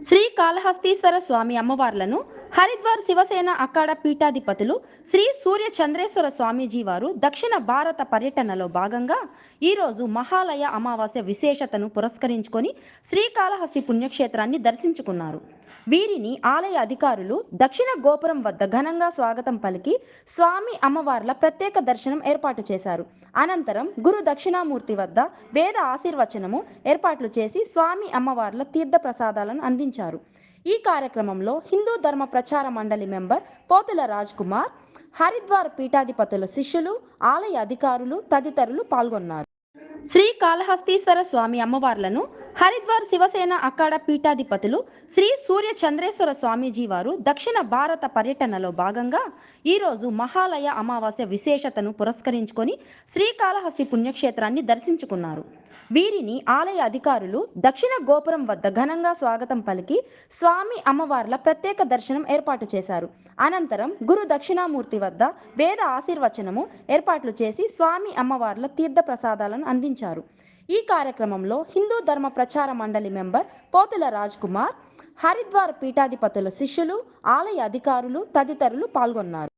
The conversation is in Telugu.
శ్రీ కాళహస్తీశ్వర స్వామి అమ్మవార్లను హరిద్వార్ శివసేన అఖాడ పీఠాధిపతులు శ్రీ సూర్య చంద్రేశ్వర స్వామీజీ వారు దక్షిణ భారత పర్యటనలో భాగంగా ఈరోజు మహాలయ అమావాస్య విశేషతను పురస్కరించుకొని శ్రీకాళహస్తి పుణ్యక్షేత్రాన్ని దర్శించుకున్నారు. వీరిని ఆలయ అధికారులు దక్షిణ గోపురం వద్ద ఘనంగా స్వాగతం పలికి స్వామి అమ్మవార్ల ప్రత్యేక దర్శనం ఏర్పాటు చేశారు. అనంతరం గురు దక్షిణామూర్తి వద్ద వేద ఆశీర్వచనము ఏర్పాట్లు చేసి స్వామి అమ్మవార్ల తీర్థ ప్రసాదాలను అందించారు. ఈ కార్యక్రమంలో హిందూ ధర్మ ప్రచార మండలి మెంబర్ పోతుల రాజ్ కుమార్ హరిద్వార్ పీఠాధిపతుల శిష్యులు ఆలయ అధికారులు తదితరులు పాల్గొన్నారు. శ్రీ కాళహస్తీశ్వర స్వామి అమ్మవార్లను హరిద్వార్ శివసేన అఖాడ పీఠాధిపతులు శ్రీ సూర్య చంద్రేశ్వర స్వామీజీ వారు దక్షిణ భారత పర్యటనలో భాగంగా ఈరోజు మహాలయ అమావాస్య విశేషతను పురస్కరించుకొని శ్రీకాళహస్తి పుణ్యక్షేత్రాన్ని దర్శించుకున్నారు. వీరిని ఆలయ అధికారులు దక్షిణ గోపురం వద్ద ఘనంగా స్వాగతం పలికి స్వామి అమ్మవార్ల ప్రత్యేక దర్శనం ఏర్పాటు చేశారు. అనంతరం గురు దక్షిణామూర్తి వద్ద వేద ఆశీర్వచనము ఏర్పాట్లు చేసి స్వామి అమ్మవార్ల తీర్థ ప్రసాదాలను అందించారు. ఈ కార్యక్రమంలో హిందూ ధర్మ ప్రచార మండలి మెంబర్ పోతుల రాజ్ కుమార్ హరిద్వార్ పీఠాధిపతుల శిష్యులు ఆలయ అధికారులు తదితరులు పాల్గొన్నారు.